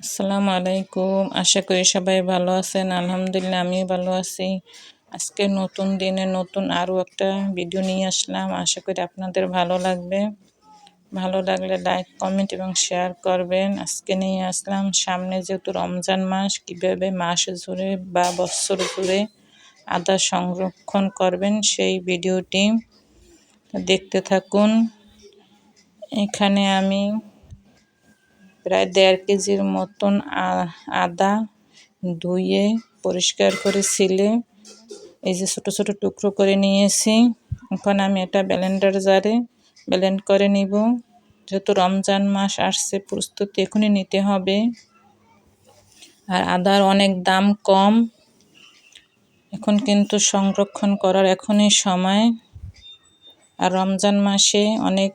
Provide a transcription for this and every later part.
আসসালামু আলাইকুম। আশা করি সবাই ভালো আছেন। আলহামদুলিল্লাহ, আমিও ভালো আছি। আজকে নতুন দিনে নতুন আরও একটা ভিডিও নিয়ে আসলাম। আশা করি আপনাদের ভালো লাগবে। ভালো লাগলে লাইক, কমেন্ট এবং শেয়ার করবেন। আজকে নিয়ে আসলাম, সামনে যেহেতু রমজান মাস, কীভাবে মাস জুড়ে বা বছর জুড়ে আদা সংরক্ষণ করবেন সেই ভিডিওটি দেখতে থাকুন। এখানে আমি প্রায় দেড় কেজির মতন আদা ধুয়ে পরিষ্কার করে ছিলে। এই যে ছোটো ছোটো টুকরো করে নিয়েছি। এখন আমি এটা ব্লেন্ডার জারে ব্লেন্ড করে নিব। যেহেতু রমজান মাস আসছে, প্রস্তুতি এখনই নিতে হবে। আর আদার অনেক দাম কম। এখন কিন্তু সংরক্ষণ করার এখনই সময়। আর রমজান মাসে অনেক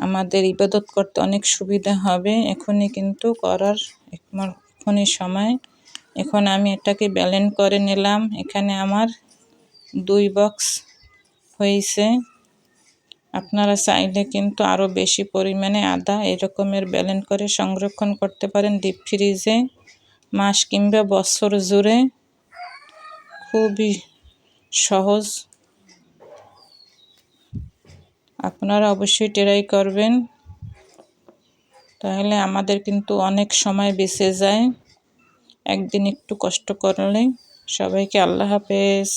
আমাদের ইবাদত করতে অনেক সুবিধা হবে। এখনই কিন্তু করার এখনই সময়। এখন আমি এটাকে ব্যালেন্ড করে নিলাম। এখানে আমার দুই বক্স হয়েছে। আপনারা চাইলে কিন্তু আরও বেশি পরিমাণে আদা এরকমের ব্যালেন্ড করে সংরক্ষণ করতে পারেন ডিপ ফ্রিজে মাস কিংবা বছর জুড়ে। খুবই সহজ। আপনারা অবশ্যই ট্রাই করবেন। তাহলে আমাদের কিন্তু অনেক সময় বেঁচে যায়। একদিন একটু কষ্ট করলে। সবাইকে আল্লাহ হাফেজ।